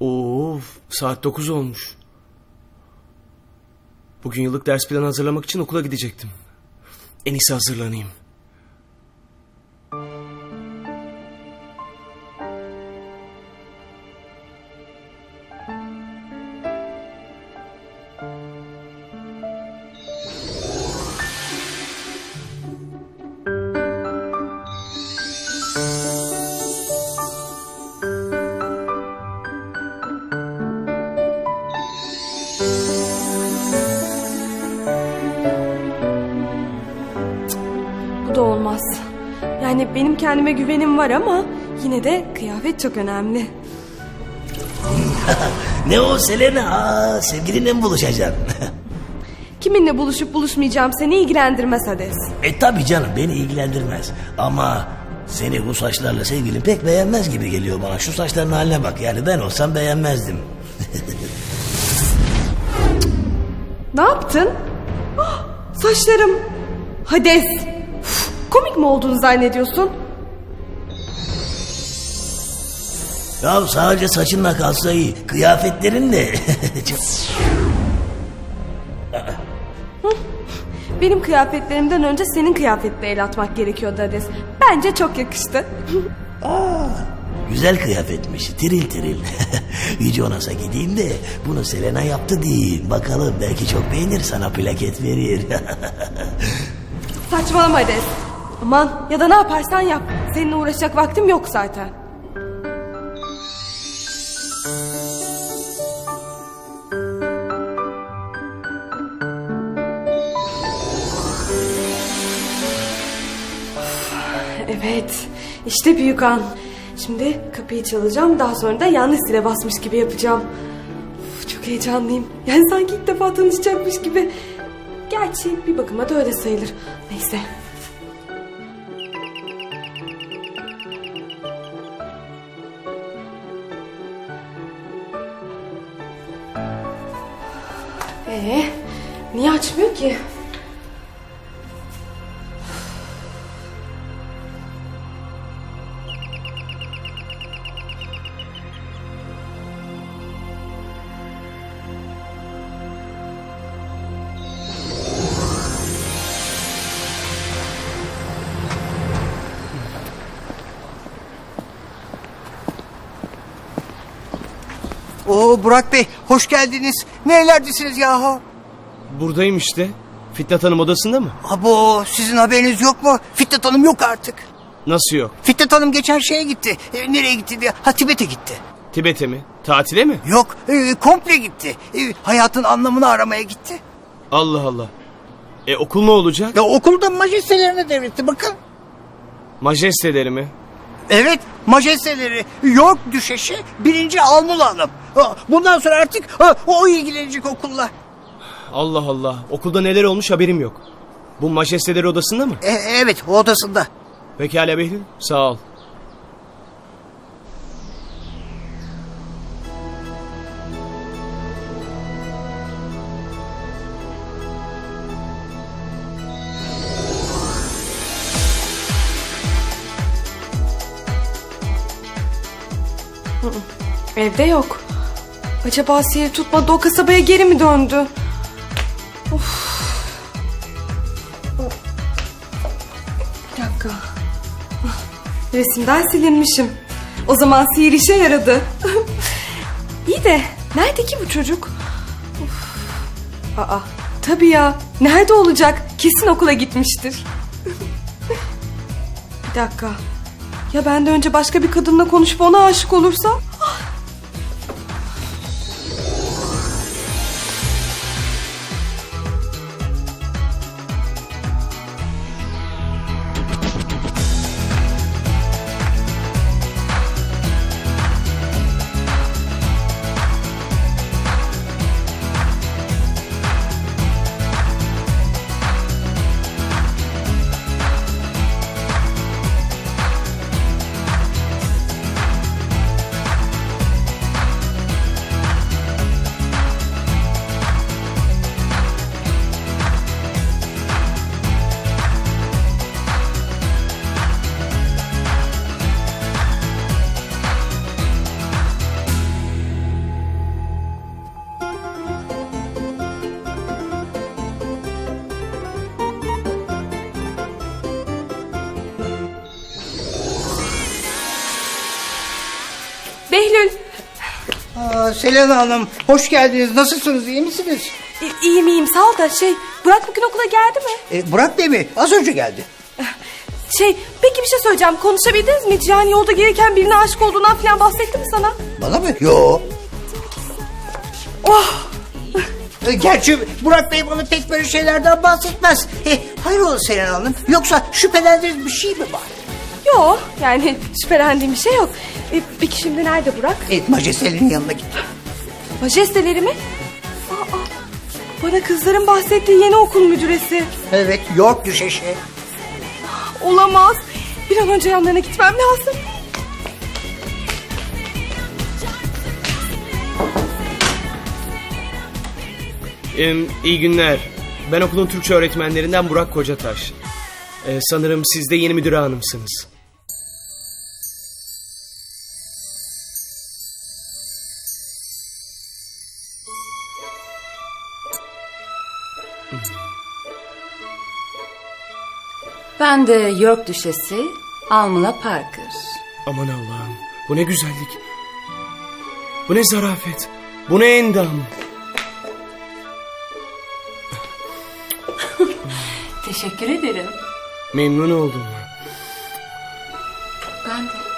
Oo, saat 9 olmuş. Bugün yıllık ders planı hazırlamak için okula gidecektim. En iyisi hazırlanayım. Bu da olmaz. Yani benim kendime güvenim var ama yine de kıyafet çok önemli. Ne o Selena? Aa, sevgilinle mi buluşacaksın? Kiminle buluşup buluşmayacağım seni ilgilendirmez Hades. e tabi canım beni ilgilendirmez. Ama seni bu saçlarla sevgilin pek beğenmez gibi geliyor bana. Şu saçların haline bak. Yani ben olsam beğenmezdim. Ne yaptın? Saçlarım. Hades. Komik mi olduğunu zannediyorsun? Ya sadece saçınla kalsa iyi. Kıyafetlerin de. Benim kıyafetlerimden önce senin kıyafetle el atmak gerekiyordu Hades. Bence çok yakıştı. Güzel kıyafetmiş. Tiril tiril. Yüce Onas'a gideyim de bunu Selena yaptı diyeyim. Bakalım belki çok beğenir sana plaket verir. Saçmalama Hades. Aman ya da ne yaparsan yap. Seninle uğraşacak vaktim yok zaten. Evet, işte büyük an. Şimdi kapıyı çalacağım, daha sonra da yanlış zile basmış gibi yapacağım. Uf, çok heyecanlıyım. Yani sanki ilk defa tanışacakmış gibi. Gerçi bir bakıma da öyle sayılır. Neyse. Ee, niye açmıyor ki? Oo Burak Bey hoş geldiniz. Nerelerdesiniz yahu? Buradayım işte. Fitnat Hanım odasında mı? Abo sizin haberiniz yok mu? Fitnat Hanım yok artık. Nasıl yok? Fitnat Hanım geçen şeye gitti. E, nereye gitti diye. Ha Tibet'e gitti. Tibet'e mi? Tatile mi? Yok e, komple gitti. E, hayatın anlamını aramaya gitti. Allah Allah. E okul ne olacak? Ya okulda majestelerine devretti bakın. Majesteleri mi? Evet majesteleri York düşeşi birinci Almula Hanım. Ha, Bundan sonra artık o ilgilenecek okulla. Allah Allah. Okulda neler olmuş haberim yok. Bu majesteleri odasında mı? E, evet odasında. Pekala Behlül. Sağ ol. Evde yok. Acaba sihir tutmadı o kasabaya geri mi döndü? Of. Bir dakika. Resimden silinmişim. O zaman sihir işe yaradı. İyi de nerede ki bu çocuk? Of. Aa, tabii ya. Nerede olacak? Kesin okula gitmiştir. Bir dakika. Ya ben de önce başka bir kadınla konuşup ona aşık olursam? Aa, Selena Hanım hoş geldiniz. Nasılsınız iyi misiniz? İ- iyiyim iyiyim sağ ol da şey Burak bugün okula geldi mi? E, Burak Bey mi? Az önce geldi. Şey peki bir şey söyleyeceğim konuşabildiniz mi hiç? Yani yolda gelirken birine aşık olduğundan falan bahsetti mi sana? Bana mı? Yo. Oh E, Gerçi Burak Bey bana pek böyle şeylerden bahsetmez. E, hayrola Selena Hanım? Yoksa şüphelendiğiniz bir şey mi var? Yok yani şüphelendiğim bir şey yok. E, peki şimdi nerede Burak? E, majestelerinin yanına gitti. Majesteleri mi? Aa, bana kızların bahsettiği yeni okul müdüresi. Evet York düşeşi. Olamaz. Bir an önce yanlarına gitmem lazım. Ee, iyi günler. Ben okulun Türkçe öğretmenlerinden Burak Kocataş. Ee, sanırım siz de yeni müdür hanımsınız. Ben de York Düşesi Almila Parker. Aman Allah'ım. Bu ne güzellik. Bu ne zarafet. Bu ne endam. Teşekkür ederim. Memnun oldum. Ben de.